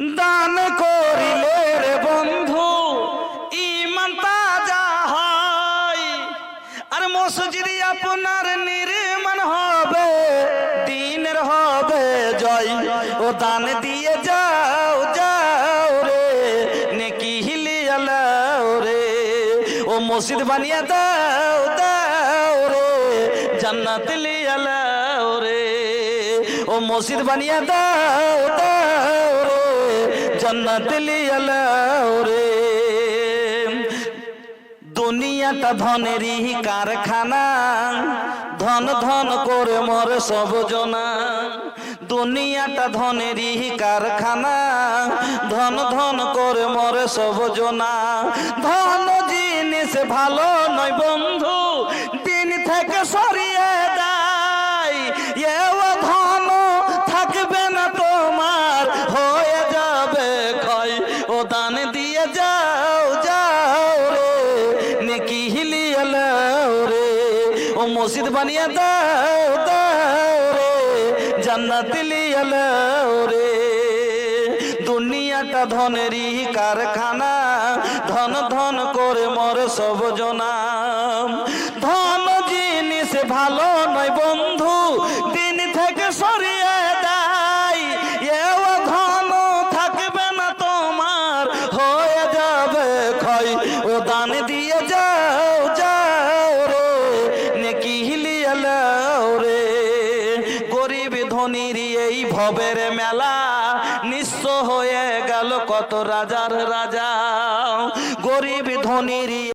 দান করিলে রে বন্ধু ইমান তাজা হয়। আর মসজিদ আপনার নির্মাণ হবে, দিনের হবে জয়। ও দান দিয়ে যাও যাও রে, নেকি হিলিয়ালাও রে। ও মসজিদ বানিয়ে দাও দাও রে, জান্নাত লিয়ালাও রে। ও মসজিদ বানিয়ে দাও জান্নাত লিয়ালাও রে দুনিয়াটা ধনেরই কারখানা। ধন ধন করে মরে সব জনা। দুনিয়াটা ধনেরই কারখানা। ধন ধন করে মরে সব জনা। ধন জিনিস ভালো নয় বন্ধু। দান দিয়ে যাও যাও রে। নেকি হিলিয়ে রে। ও মসজিদ বানিয়ে দাও দাও রে। জান্নাত লিয়ে রে। দুনিয়াটা ধনেরই কারখানা। ধন ধন করে মরে সব জনা ধন জিনিস ভালো নয় বন্ধু। দিন থেকে সরিয়ে ক্ষয় ও দান দিয়ে যাও যাও রে, নেকি হিলিয়ালাও রে। গরিব ধনির এই ভবের মেলা নিঃস্ব হয়ে গেল কত রাজার রাজা গরিব ধনির